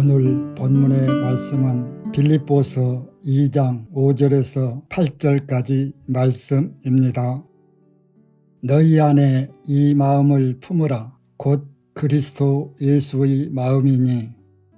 오늘 본문의 말씀은 빌립보서 2장 5절에서 8절까지 말씀입니다. 너희 안에 이 마음을 품으라 곧 그리스도 예수의 마음이니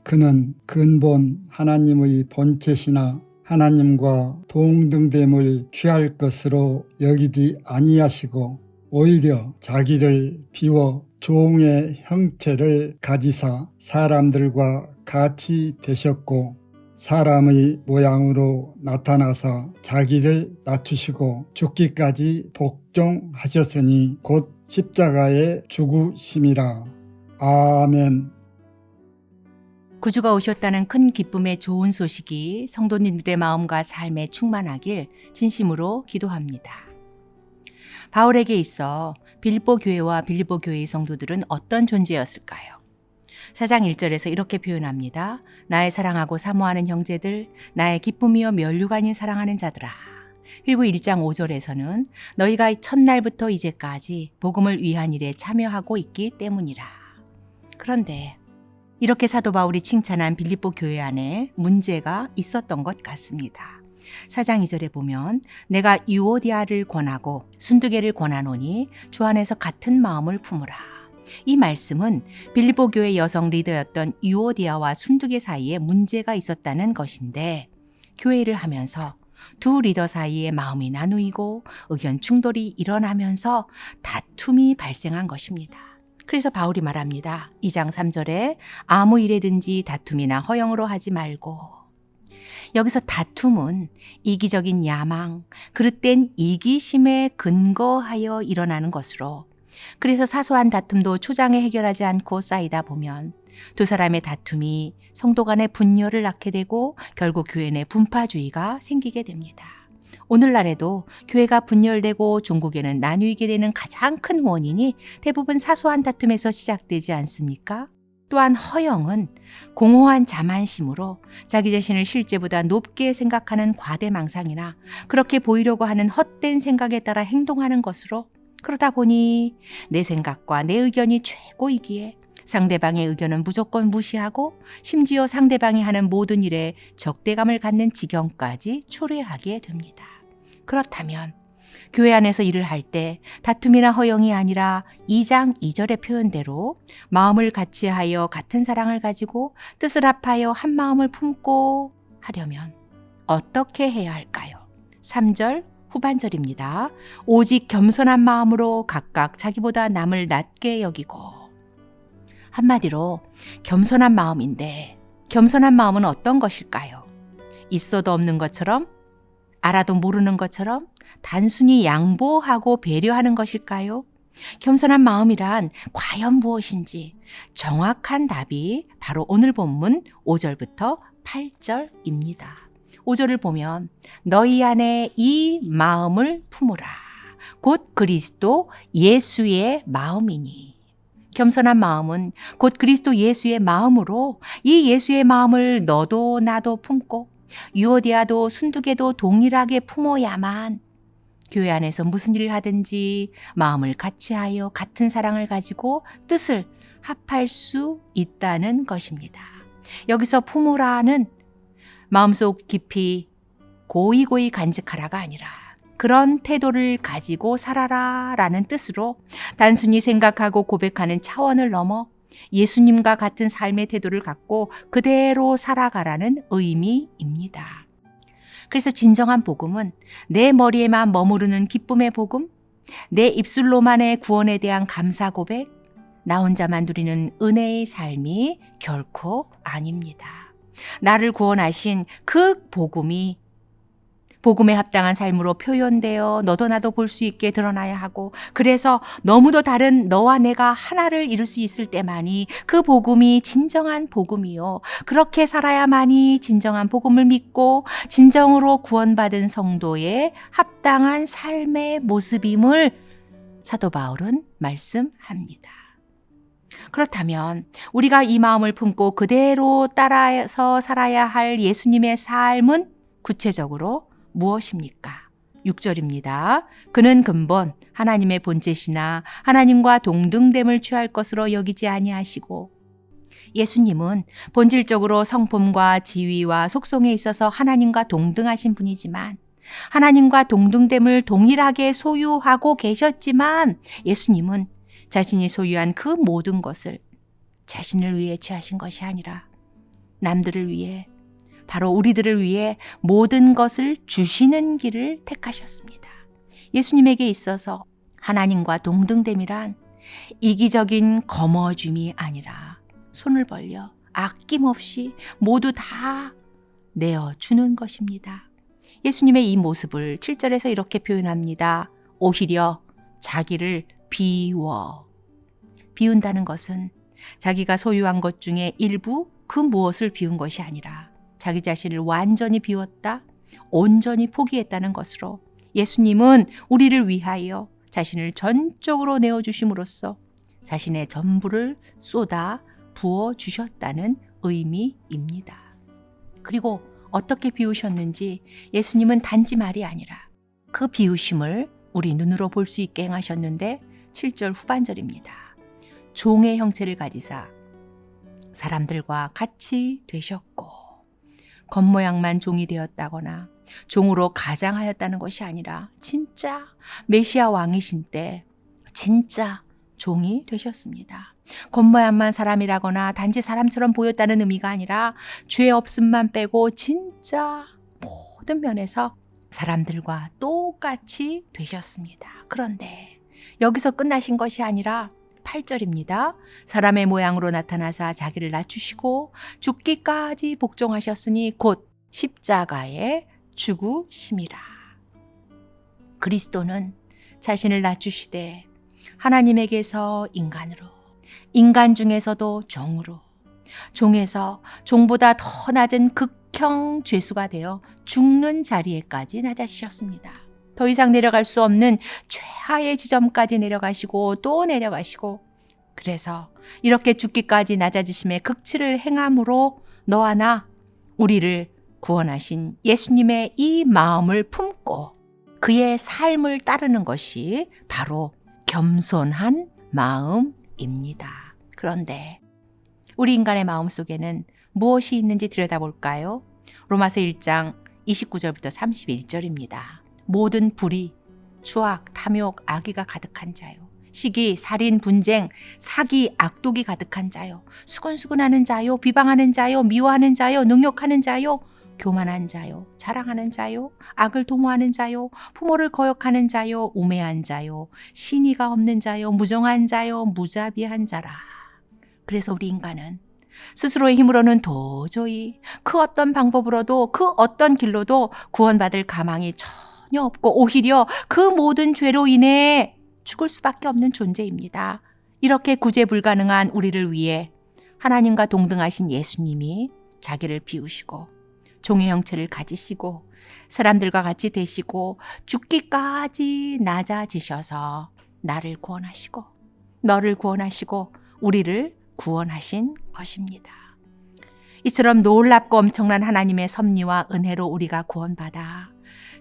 그는 근본 하나님의 본체시나 하나님과 동등됨을 취할 것으로 여기지 아니하시고 오히려 자기를 비워 종의 형체를 가지사 사람들과 같이 되셨고 사람의 모양으로 나타나사 자기를 낮추시고 죽기까지 복종하셨으니 곧 십자가에 죽으심이라. 아멘. 구주가 오셨다는 큰 기쁨의 좋은 소식이 성도님들의 마음과 삶에 충만하길 진심으로 기도합니다. 바울에게 있어 빌보 교회와 빌리보 교회의 성도들은 어떤 존재였을까요? 4장 1절에서 이렇게 표현합니다. 나의 사랑하고 사모하는 형제들, 나의 기쁨이여 면류관인 사랑하는 자들아. 그리고 1장 5절에서는 너희가 첫날부터 이제까지 복음을 위한 일에 참여하고 있기 때문이라. 그런데 이렇게 사도 바울이 칭찬한 빌립보 교회 안에 문제가 있었던 것 같습니다. 4장 2절에 보면 내가 유오디아를 권하고 순두개를 권하노니 주 안에서 같은 마음을 품으라. 이 말씀은 빌립보 교회 여성 리더였던 유오디아와 순두개 사이에 문제가 있었다는 것인데 교회를 하면서 두 리더 사이에 마음이 나누이고 의견 충돌이 일어나면서 다툼이 발생한 것입니다. 그래서 바울이 말합니다. 2장 3절에 아무 일에든지 다툼이나 허영으로 하지 말고 여기서 다툼은 이기적인 야망, 그릇된 이기심에 근거하여 일어나는 것으로 그래서 사소한 다툼도 초장에 해결하지 않고 쌓이다 보면 두 사람의 다툼이 성도 간의 분열을 낳게 되고 결국 교회 내 분파주의가 생기게 됩니다. 오늘날에도 교회가 분열되고 종국에는 나뉘게 되는 가장 큰 원인이 대부분 사소한 다툼에서 시작되지 않습니까? 또한 허영은 공허한 자만심으로 자기 자신을 실제보다 높게 생각하는 과대망상이나 그렇게 보이려고 하는 헛된 생각에 따라 행동하는 것으로 그러다 보니 내 생각과 내 의견이 최고이기에 상대방의 의견은 무조건 무시하고 심지어 상대방이 하는 모든 일에 적대감을 갖는 지경까지 초래하게 됩니다. 그렇다면 교회 안에서 일을 할 때 다툼이나 허영이 아니라 2장 2절의 표현대로 마음을 같이 하여 같은 사랑을 가지고 뜻을 합하여 한 마음을 품고 하려면 어떻게 해야 할까요? 3절 후반절입니다. 오직 겸손한 마음으로 각각 자기보다 남을 낮게 여기고 한마디로 겸손한 마음인데 겸손한 마음은 어떤 것일까요? 있어도 없는 것처럼 알아도 모르는 것처럼 단순히 양보하고 배려하는 것일까요? 겸손한 마음이란 과연 무엇인지 정확한 답이 바로 오늘 본문 5절부터 8절입니다. 5절을 보면 너희 안에 이 마음을 품으라. 곧 그리스도 예수의 마음이니. 겸손한 마음은 곧 그리스도 예수의 마음으로 이 예수의 마음을 너도 나도 품고 유오디아도 순두개도 동일하게 품어야만 교회 안에서 무슨 일을 하든지 마음을 같이 하여 같은 사랑을 가지고 뜻을 합할 수 있다는 것입니다. 여기서 품으라는 마음속 깊이 고이 고이 간직하라가 아니라 그런 태도를 가지고 살아라 라는 뜻으로 단순히 생각하고 고백하는 차원을 넘어 예수님과 같은 삶의 태도를 갖고 그대로 살아가라는 의미입니다. 그래서 진정한 복음은 내 머리에만 머무르는 기쁨의 복음, 내 입술로만의 구원에 대한 감사 고백, 나 혼자만 누리는 은혜의 삶이 결코 아닙니다. 나를 구원하신 그 복음이 복음에 합당한 삶으로 표현되어 너도 나도 볼 수 있게 드러나야 하고 그래서 너무도 다른 너와 내가 하나를 이룰 수 있을 때만이 그 복음이 진정한 복음이요. 그렇게 살아야만이 진정한 복음을 믿고 진정으로 구원받은 성도의 합당한 삶의 모습임을 사도 바울은 말씀합니다. 그렇다면 우리가 이 마음을 품고 그대로 따라서 살아야 할 예수님의 삶은 구체적으로 무엇입니까? 6절입니다. 그는 근본 하나님의 본체시나 하나님과 동등됨을 취할 것으로 여기지 아니하시고 예수님은 본질적으로 성품과 지위와 속성에 있어서 하나님과 동등하신 분이지만 하나님과 동등됨을 동일하게 소유하고 계셨지만 예수님은 자신이 소유한 그 모든 것을 자신을 위해 취하신 것이 아니라 남들을 위해 바로 우리들을 위해 모든 것을 주시는 길을 택하셨습니다. 예수님에게 있어서 하나님과 동등됨이란 이기적인 거머쥡이 아니라 손을 벌려 아낌없이 모두 다 내어주는 것입니다. 예수님의 이 모습을 7절에서 이렇게 표현합니다. 오히려 자기를 비워. 비운다는 것은 자기가 소유한 것 중에 일부 그 무엇을 비운 것이 아니라 자기 자신을 완전히 비웠다, 온전히 포기했다는 것으로 예수님은 우리를 위하여 자신을 전적으로 내어주심으로써 자신의 전부를 쏟아 부어 주셨다는 의미입니다. 그리고 어떻게 비우셨는지 예수님은 단지 말이 아니라 그 비우심을 우리 눈으로 볼 수 있게 행하셨는데 7절 후반절입니다. 종의 형체를 가지사 사람들과 같이 되셨고 겉모양만 종이 되었다거나 종으로 가장하였다는 것이 아니라 진짜 메시아 왕이신 때 진짜 종이 되셨습니다. 겉모양만 사람이라거나 단지 사람처럼 보였다는 의미가 아니라 죄 없음만 빼고 진짜 모든 면에서 사람들과 똑같이 되셨습니다. 그런데 여기서 끝나신 것이 아니라 8절입니다. 사람의 모양으로 나타나사 자기를 낮추시고 죽기까지 복종하셨으니 곧 십자가에 죽으심이라. 그리스도는 자신을 낮추시되 하나님에게서 인간으로 인간 중에서도 종으로 종에서 종보다 더 낮은 극형 죄수가 되어 죽는 자리에까지 낮아지셨습니다. 더 이상 내려갈 수 없는 최하의 지점까지 내려가시고 또 내려가시고 그래서 이렇게 죽기까지 낮아지심의 극치를 행함으로 너와 나 우리를 구원하신 예수님의 이 마음을 품고 그의 삶을 따르는 것이 바로 겸손한 마음입니다. 그런데 우리 인간의 마음 속에는 무엇이 있는지 들여다볼까요? 로마서 1장 29절부터 31절입니다. 모든 불의, 추악, 탐욕, 악의가 가득한 자요. 시기, 살인, 분쟁, 사기, 악독이 가득한 자요. 수근수근하는 자요. 비방하는 자요. 미워하는 자요. 능욕하는 자요. 교만한 자요. 자랑하는 자요. 악을 도모하는 자요. 부모를 거역하는 자요. 우매한 자요. 신의가 없는 자요. 무정한 자요. 무자비한 자라. 그래서 우리 인간은 스스로의 힘으로는 도저히 그 어떤 방법으로도 그 어떤 길로도 구원받을 가망이 전 혀 없고 오히려 그 모든 죄로 인해 죽을 수밖에 없는 존재입니다. 이렇게 구제 불가능한 우리를 위해 하나님과 동등하신 예수님이 자기를 비우시고 종의 형체를 가지시고 사람들과 같이 되시고 죽기까지 낮아지셔서 나를 구원하시고 너를 구원하시고 우리를 구원하신 것입니다. 이처럼 놀랍고 엄청난 하나님의 섭리와 은혜로 우리가 구원받아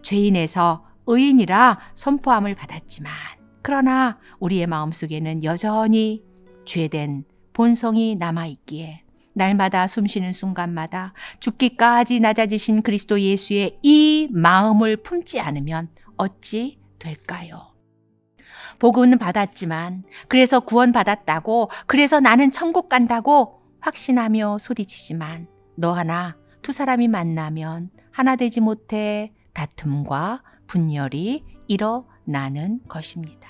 죄인에서 의인이라 선포함을 받았지만 그러나 우리의 마음속에는 여전히 죄된 본성이 남아 있기에 날마다 숨쉬는 순간마다 죽기까지 낮아지신 그리스도 예수의 이 마음을 품지 않으면 어찌 될까요? 복은 받았지만 그래서 구원 받았다고 그래서 나는 천국 간다고 확신하며 소리치지만 너 하나 두 사람이 만나면 하나 되지 못해 다툼과 분열이 일어나는 것입니다.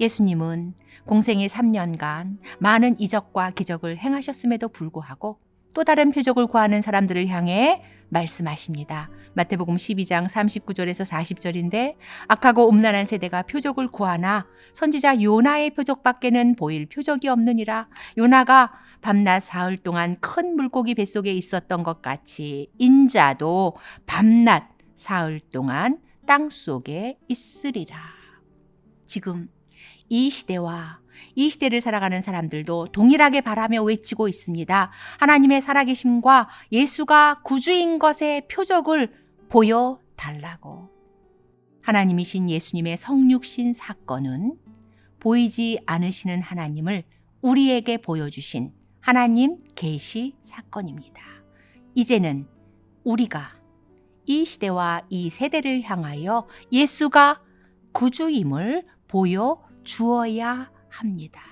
예수님은 공생의 3년간 많은 이적과 기적을 행하셨음에도 불구하고 또 다른 표적을 구하는 사람들을 향해 말씀하십니다. 마태복음 12장 39절에서 40절인데 악하고 음란한 세대가 표적을 구하나 선지자 요나의 표적밖에는 보일 표적이 없느니라 요나가 밤낮 사흘 동안 큰 물고기 뱃속에 있었던 것 같이 인자도 밤낮 사흘 동안 땅 속에 있으리라. 지금 이 시대와 이 시대를 살아가는 사람들도 동일하게 바라며 외치고 있습니다. 하나님의 살아계심과 예수가 구주인 것의 표적을 보여달라고. 하나님이신 예수님의 성육신 사건은 보이지 않으시는 하나님을 우리에게 보여주신 하나님 계시 사건입니다. 이제는 우리가 이 시대와 이 세대를 향하여 예수가 구주임을 보여 주어야 합니다.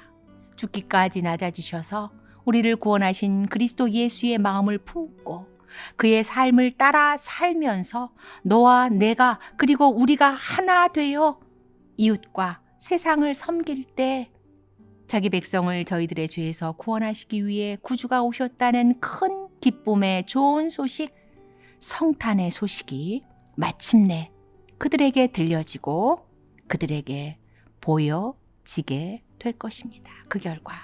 죽기까지 낮아지셔서 우리를 구원하신 그리스도 예수의 마음을 품고 그의 삶을 따라 살면서 너와 내가 그리고 우리가 하나 되어 이웃과 세상을 섬길 때 자기 백성을 저희들의 죄에서 구원하시기 위해 구주가 오셨다는 큰 기쁨의 좋은 소식, 성탄의 소식이 마침내 그들에게 들려지고 그들에게 보여지게 될 것입니다. 그 결과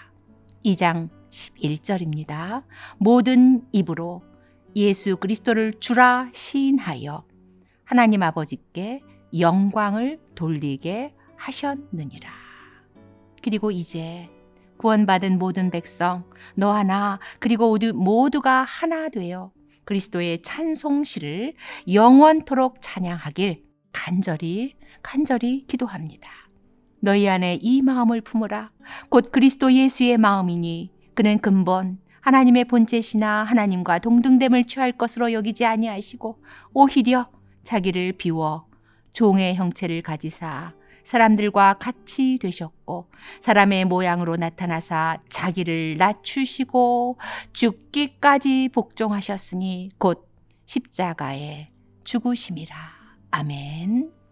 2장 11절입니다. 모든 입으로 예수 그리스도를 주라 시인하여 하나님 아버지께 영광을 돌리게 하셨느니라. 그리고 이제 구원받은 모든 백성 너와 나 그리고 모두, 모두가 하나 되어 그리스도의 찬송시를 영원토록 찬양하길 간절히 간절히 기도합니다. 너희 안에 이 마음을 품으라. 곧 그리스도 예수의 마음이니 그는 근본 하나님의 본체시나 하나님과 동등됨을 취할 것으로 여기지 아니하시고 오히려 자기를 비워 종의 형체를 가지사 사람들과 같이 되셨고 사람의 모양으로 나타나사 자기를 낮추시고 죽기까지 복종하셨으니 곧 십자가에 죽으심이라. 아멘.